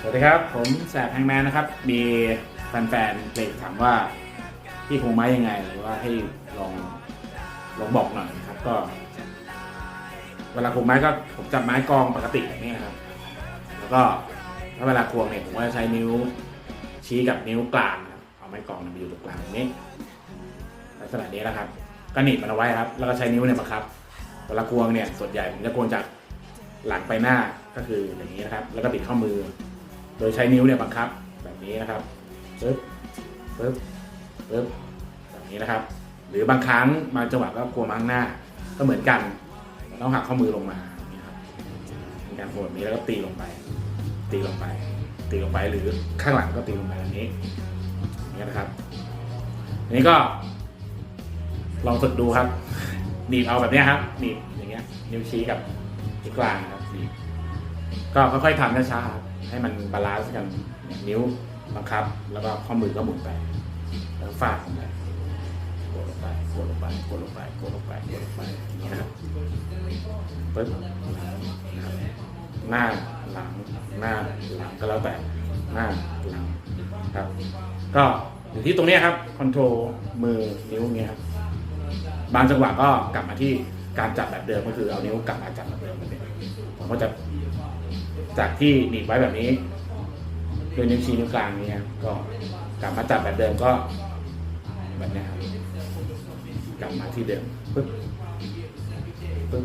สวัสดีครับ ผมแสบแฮงแมนนะครับ มีแฟนๆเพลงถามว่าพี่คงไม้ยังไงหรือว่าให้ลองลองบอกหน่อยนะครับ ก็ เวลาคงไม้ก็ผมจับไม้กองปกติอย่างนี้นะครับ แล้วก็ถ้าเวลาควงเนี่ยผมก็จะใช้นิ้วชี้กับนิ้วกลางเอาไม้กองมาอยู่ตรงกลางตรงนี้ลักษณะนี้นะครับ ก็หนีบมันเอาไว้ครับ แล้วก็ใช้นิ้วเนี่ยบังคับ เวลาควงเนี่ยส่วนใหญ่ผมจะควงจากหลังไปหน้าก็คืออย่างนี้นะครับ แล้วก็บิดข้อมือ โดยใช้นิ้วเนี่ยบังคับแบบนี้นะครับปึ๊บปึ๊บปึ๊บแบบนี้นะครับ หรือบางครั้งบางจังหวะก็ควมางหน้า ก็เหมือนกันต้องหักข้อมือลงมาอย่างนี้ครับเป็นการควงแบบนี้แล้วก็ตีลงไป ตีลงไป ตีลงไปหรือข้างหลังก็ตีลงไปแบบนี้อย่างนี้นะครับอันนี้ก็ ลองฝึกดูครับหนีบเอาแบบเนี้ยครับหนีบอย่างเงี้ยนิ้วชี้กับนิ้วกลางครับหนีบก็ค่อยๆทำช้าๆครับ ให้มันบาลานซ์กันนิ้วบังคับ แล้วก็ข้อมือก็หมุนไป แล้วฟาดลงไปกดลงไปกดลงไปกดลงไปกดลงไปกดลงไปนี้นะครับปึ๊บนะครับหน้าหลังหน้าหลังก็แล้วแต่หน้าหลังครับ ก็อยู่ที่ตรงนี้ครับคอนโทรลมือนิ้วเงี้ยครับบางจังหวะก็กลับมาที่การจับแบบเดิมก็คือเอานิ้วกลับมาจับแบบเดิมมือนเดิมผมก็จะ จากที่หนีบไว้แบบนี้ด้วยนิ้วชี้นิ้วกลางนี้ครับก็กลับมาจับแบบเดิมก็แบบนี้ครับกลับมาที่เดิมปึ๊บปึ๊บ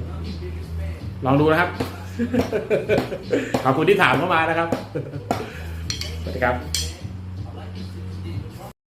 ลองดูนะครับ ขอบคุณที่ถามเข้ามานะครับสวัสดีครับ